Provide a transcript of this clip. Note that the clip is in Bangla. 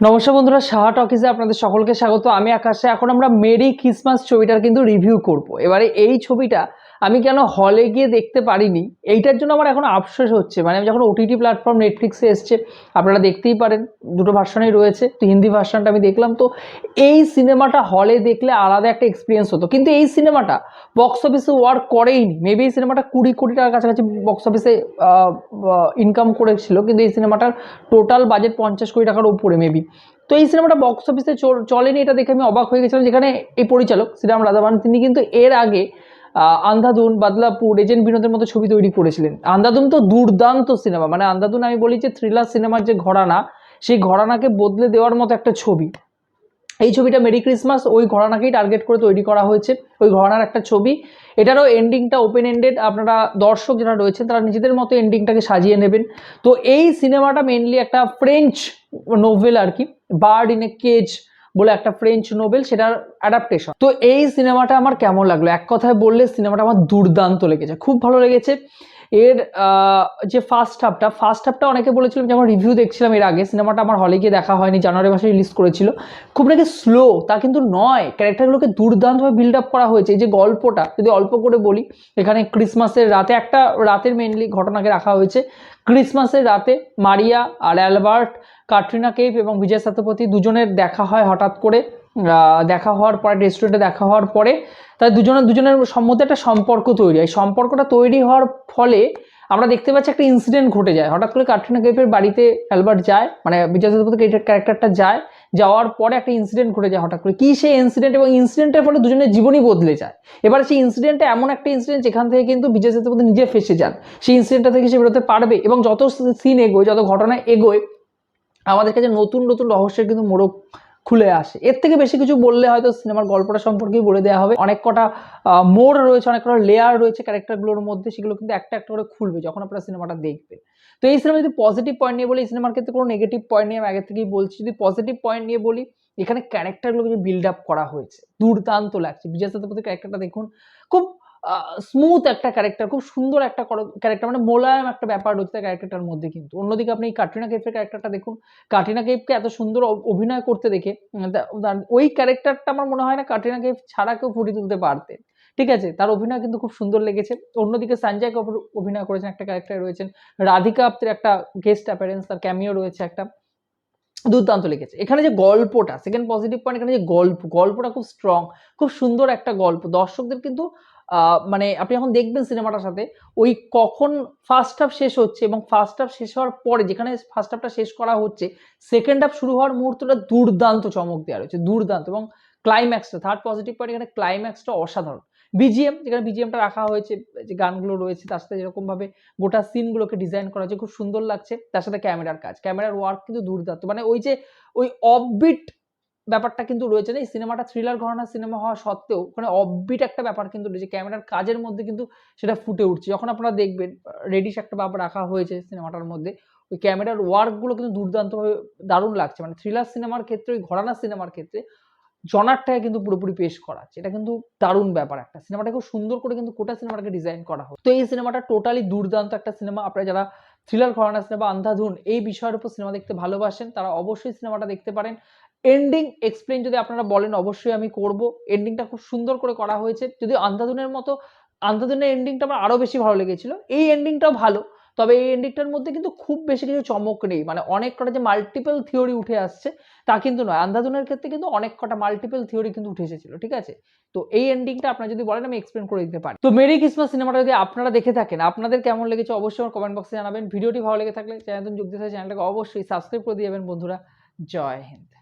নমস্কার বন্ধুরা, সাহা টকিজে আপনাদের সকলকে স্বাগত। আমি আকাশে, এখন আমরা মেরি ক্রিসমাস ছবিটার কিন্তু রিভিউ করব। এবারে এই ছবিটা আমি কেন হলে গিয়ে দেখতে পারিনি? এইটার জন্য আমার এখন আফসোস হচ্ছে। মানে যখন ওটিটি প্ল্যাটফর্ম নেটফ্লিক্সে এসছে, আপনারা দেখতেই পারেন, দুটো ভার্সনেই রয়েছে তো হিন্দি ভার্সনটা আমি দেখলাম। তো এই সিনেমাটা হলে দেখলে আলাদা একটা এক্সপিরিয়েন্স হতো। কিন্তু এই সিনেমাটা বক্স অফিসে ওয়ার্ক করেইনি। মেবি এই সিনেমাটা কুড়ি কোটি টাকার কাছাকাছি বক্স অফিসে ইনকাম করেছিল, কিন্তু এই সিনেমাটার টোটাল বাজেট পঞ্চাশ কোটি টাকার উপরে মেবি তো এই সিনেমাটা বক্স অফিসে চলেনি, এটা দেখে আমি অবাক হয়ে গেছিলাম। যেখানে এই পরিচালক শ্রীরাম রাধাবান, তিনি কিন্তু এর আগে আন্ধাধুন, বাদলাপুর এজেন্ট বিনোদের মতো ছবি তৈরি করেছিলেন। আন্ধাধুন তো দুর্দান্ত সিনেমা। মানে আন্ধাধুন আমি বলি যে থ্রিলার সিনেমার যে ঘরানা, সেই ঘরানাকে বদলে দেওয়ার মতো একটা ছবি। এই ছবিটা মেরি ক্রিসমাস ওই ঘরানাকেই টার্গেট করে তৈরি করা হয়েছে। ওই ঘরানার একটা ছবি। এটারও এন্ডিংটা ওপেন এন্ডেড আপনারা দর্শক যারা রয়েছেন, তারা নিজেদের মতো এন্ডিংটাকে সাজিয়ে নেবেন। তো এই সিনেমাটা মেনলি একটা ফ্রেঞ্চ নোভেল আর কি। বার্ড ইন এ কেজ বলে একটা ফ্রেঞ্চ নোবেল সেটার অ্যাডাপ্টেশন তো এই সিনেমাটা আমার কেমন লাগল? এক কথায় বললে সিনেমাটা আমার দুর্দান্ত লেগেছে। খুব ভালো লেগেছে। এর যে ফার্স্ট হাফটা ফার্স্ট হাফটা অনেকে বলেছিলাম যে আমার রিভিউ দেখছিলাম এর আগে সিনেমাটা আমার হলে গিয়ে দেখা হয়নি, জানুয়ারি মাসে রিলিজ করেছিল। খুব নাকি স্লো তা কিন্তু নয়। ক্যারেক্টারগুলোকে দুর্দান্তভাবে বিল্ড আপ করা হয়েছে। এই যে গল্পটা, যদি অল্প করে বলি, এখানে ক্রিসমাসের রাতে একটা, রাতের মেনলি ঘটনাকে রাখা হয়েছে। ক্রিসমাসের রাতে মারিয়া আর অ্যালবার্ট, কাটরিনা কেফ এবং বিজয় সেতুপতি দুজনের দেখা হয় হঠাৎ করে। দেখা হওয়ার পরে রেস্টুরেন্টে দেখা হওয়ার পরে তাই দুজনের দুজনের সম্মধ্যে একটা সম্পর্ক তৈরি হয়। সম্পর্কটা তৈরি হওয়ার ফলে আমরা দেখতে পাচ্ছি একটা ইনসিডেন্ট ঘটে যায়। হঠাৎ করে কাটরিনা কেফের বাড়িতে অ্যালবার্ট যায় মানে বিজয় সেতুপতি ক্যারেক্টারটা যায়, যাওয়ার পরে একটা ইনসিডেন্ট ঘটে যায় হঠাৎ করে। কী সেই ইনসিডেন্ট এবং ইনসিডেন্টের ফলে দুজনের জীবনই বদলে যায়? এবার সেই ইনসিডেন্টটা এমন একটা ইনসিডেন্ট যেখান থেকে কিন্তু বিজয় সেতুপতি নিজে ফেসে যান। সেই ইনসিডেন্টটা থেকে সে বেরোতে পারবে এবং যত সিন এগোয়, যত ঘটনা এগোয়, আমাদের কাছে নতুন নতুন রহস্যের কিন্তু মোড়ক খুলে আসে। এর থেকে বেশি কিছু বললে হয়তো সিনেমার গল্পটা সম্পর্কেই বলে দেওয়া হবে। অনেক কটা মোড় রয়েছে, অনেক কটা লেয়ার রয়েছে ক্যারেক্টারগুলোর মধ্যে, সেগুলো কিন্তু একটা একটা করে খুলবে যখন আপনারা সিনেমাটা দেখবেন। তো এই সিনেমা যদি পজিটিভ পয়েন্ট নিয়ে বলি, এই সিনেমার ক্ষেত্রে কোনো নেগেটিভ পয়েন্ট নিয়ে আমি আগে থেকেই বলছি। যদি পজিটিভ পয়েন্ট নিয়ে বলি, এখানে ক্যারেক্টারগুলোকে বিল্ড আপ করা হয়েছে দুর্দান্ত লাগছে। বিজয় সেতুপতি ক্যারেক্টারটা দেখুন, খুব স্মুথ একটা ক্যারেক্টার খুব সুন্দর একটা ক্যারেক্টার মানে মোলায়েম একটা ব্যাপার রয়েছে ক্যারেক্টারটার মধ্যে কিন্তু। অন্যদিকে আপনি কাটরিনা কেফের ক্যারেক্টারটা দেখুন। কাটরিনা কেফকে এত সুন্দর অভিনয় করতে দেখে ওই ক্যারেক্টারটা আমার মনে হয় না কাটরিনা কেফ ছাড়া কেউ ফুটিয়ে তুলতে পারতেন ঠিক আছে, তার অভিনয় কিন্তু খুব সুন্দর লেগেছে। অন্যদিকে সঞ্জয় কাপুর অভিনয় করেছেন একটা ক্যারেক্টার রয়েছেন। রাধিকা আপ্তের একটা গেস্ট অ্যাপিয়ারেন্স তার ক্যামিও রয়েছে একটা। দুর্দান্ত লেগেছে। এখানে যে গল্পটা সেকেন্ড পজিটিভ পয়েন্ট এখানে যে গল্প, গল্পটা খুব স্ট্রং খুব সুন্দর একটা গল্প। দর্শকদের কিন্তু মানে আপনি যখন দেখবেন সিনেমাটার সাথে, ওই কখন ফার্স্ট হাফ শেষ হচ্ছে এবং ফার্স্ট হাফ শেষ হওয়ার পরে যেখানে ফার্স্ট হাফটা শেষ করা হচ্ছে সেকেন্ড হাফ শুরু হওয়ার মুহূর্তটা দুর্দান্ত চমক দেওয়া রয়েছে, দুর্দান্ত এবং ক্লাইম্যাক্সটা থার্ড পজিটিভ পয়েন্ট এখানে ক্লাইম্যাক্সটা অসাধারণ। বিজিএম যেখানে বিজিএমটা রাখা হয়েছে, যে গানগুলো রয়েছে, তার সাথে যেরকমভাবে গোটা সিনগুলোকে ডিজাইন করা হয়েছে, খুব সুন্দর লাগছে, তার সাথে ক্যামেরার কাজ। ক্যামেরার ওয়ার্ক কিন্তু দুর্দান্ত মানে ওই যে, ওই অফবিট ব্যাপারটা কিন্তু রয়েছে না এই সিনেমাটা থ্রিলার ঘরানার সিনেমা হওয়া সত্ত্বেও ওখানে অফবিট একটা ব্যাপার কিন্তু রয়েছে। ক্যামেরার কাজের মধ্যে কিন্তু সেটা ফুটে উঠছে। যখন আপনারা দেখবেন রেডিশ একটা ব্যাপার রাখা হয়েছে সিনেমাটার মধ্যে, ওই ক্যামেরার ওয়ার্কগুলো কিন্তু দুর্দান্তভাবে দারুণ লাগছে। মানে থ্রিলার সিনেমার ক্ষেত্রে, ওই ঘরানা সিনেমার ক্ষেত্রে জনারটাকে কিন্তু পুরোপুরি পেশ করা হচ্ছে। এটা কিন্তু দারুণ ব্যাপার একটা। সিনেমাটা খুব সুন্দর করে কিন্তু কোটা সিনেমাটাকে ডিজাইন করা হয় তো এই সিনেমাটা টোটালি দুর্দান্ত একটা সিনেমা আপনারা যারা থ্রিলার ঘরানা সিনেমা আন্ধাধুন এই বিষয়ের উপর সিনেমা দেখতে ভালোবাসেন, তারা অবশ্যই সিনেমাটা দেখতে পারেন। এন্ডিং এক্সপ্লেন যদি আপনারা বলেন, অবশ্যই আমি করব। এন্ডিংটা খুব সুন্দর করে করা হয়েছে। যদি আন্ধাধুনের মতো, আন্ধাধুনের এন্ডিংটা আমার আরও বেশি ভালো লেগেছিল। এই এন্ডিংটাও ভালো, তবে এই এন্ডিংটার মধ্যে কিন্তু খুব বেশি কিছু চমক নেই। মানে অনেক কটা যে মাল্টিপল থিওরি উঠে আসছে, তা কিন্তু নয়। আন্ধাধুনের ক্ষেত্রে কিন্তু অনেক কটা মাল্টিপল থিওরি কিন্তু উঠে এসেছিল, ঠিক আছে? তো এই এন্ডিংটা আপনারা যদি বলেন, আমি এক্সপ্লেন করে দিতে পারি। তো মেরি ক্রিসমাস সিনেমাটা যদি আপনারা দেখে থাকেন, আপনাদের কেমন লেগেছে অবশ্যই আমার কমেন্ট বক্সে জানাবেন। ভিডিওটি ভালো লেগে থাকলে, চ্যানেল যোগ দিতে চ্যানেলটাকে অবশ্যই সাবস্ক্রাইব করে দিয়ে যাবেন, বন্ধুরা। জয় হিন্দ।